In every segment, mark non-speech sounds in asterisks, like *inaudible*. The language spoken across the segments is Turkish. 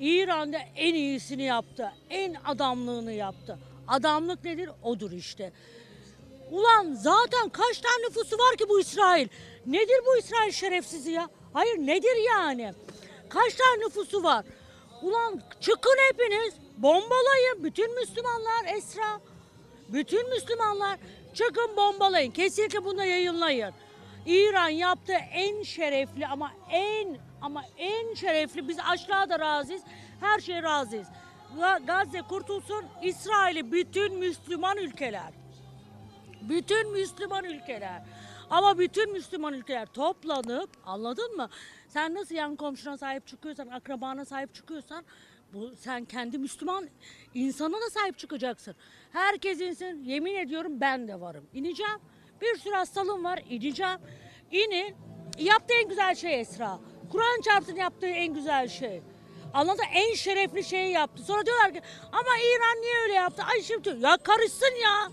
İran'da en iyisini yaptı. En adamlığını yaptı. Adamlık nedir? Odur işte. Ulan zaten kaç tane nüfusu var ki bu İsrail? Nedir bu İsrail şerefsizi ya? Hayır nedir yani? Kaç tane nüfusu var? Ulan çıkın hepiniz bombalayın bütün Müslümanlar Esra. Bütün Müslümanlar çıkın bombalayın. Kesinlikle bunu yayınlayın. İran yaptığı en şerefli ama en ama en şerefli biz aşağı da razıyız. Her şeye razıyız. Ga- Gazze kurtulsun. İsrail'i bütün Müslüman ülkeler bütün Müslüman ülkeler. Ama bütün Müslüman ülkeler toplanıp anladın mı? Sen nasıl yan komşuna sahip çıkıyorsan, akrabana sahip çıkıyorsan bu sen kendi Müslüman insana da sahip çıkacaksın. Herkes insin. Yemin ediyorum ben de varım. İneceğim. Bir sürü hastalığım var. ineceğim. İnin. Yaptığı en güzel şey Esra. Kur'an çarpsın yaptığı en güzel şey. Anladın en şerefli şeyi yaptı. Sonra diyorlar ki ama İran niye öyle yaptı? Ay şimdi ya karışsın ya.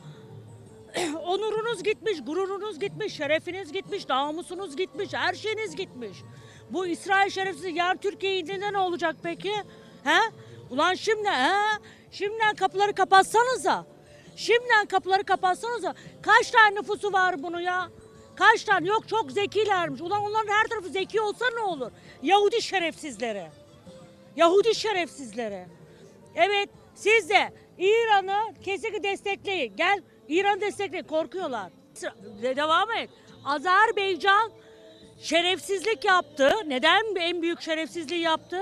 *clears throat* onurunuz gitmiş, gururunuz gitmiş, şerefiniz gitmiş, namusunuz gitmiş, her şeyiniz gitmiş. Bu İsrail şerefsiz yarın Türkiye'ye indiğinde ne olacak peki? He? Ulan şimdi he? Şimdiden kapıları kapatsanıza. Şimdiden kapıları kapatsanıza. Kaç tane nüfusu var bunu ya? Kaç tane? Yok çok zekilermiş. Ulan onların her tarafı zeki olsa ne olur? Yahudi şerefsizleri. Yahudi şerefsizleri. Evet siz de İran'ı kesinlikle destekleyin. Gel İran'ı destekleyin. Korkuyorlar. De- Devam et. Azerbaycan şerefsizlik yaptı. Neden en büyük şerefsizliği yaptı?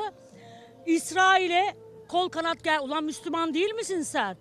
İsrail'e kol kanat gel. Ulan Müslüman değil misin sen?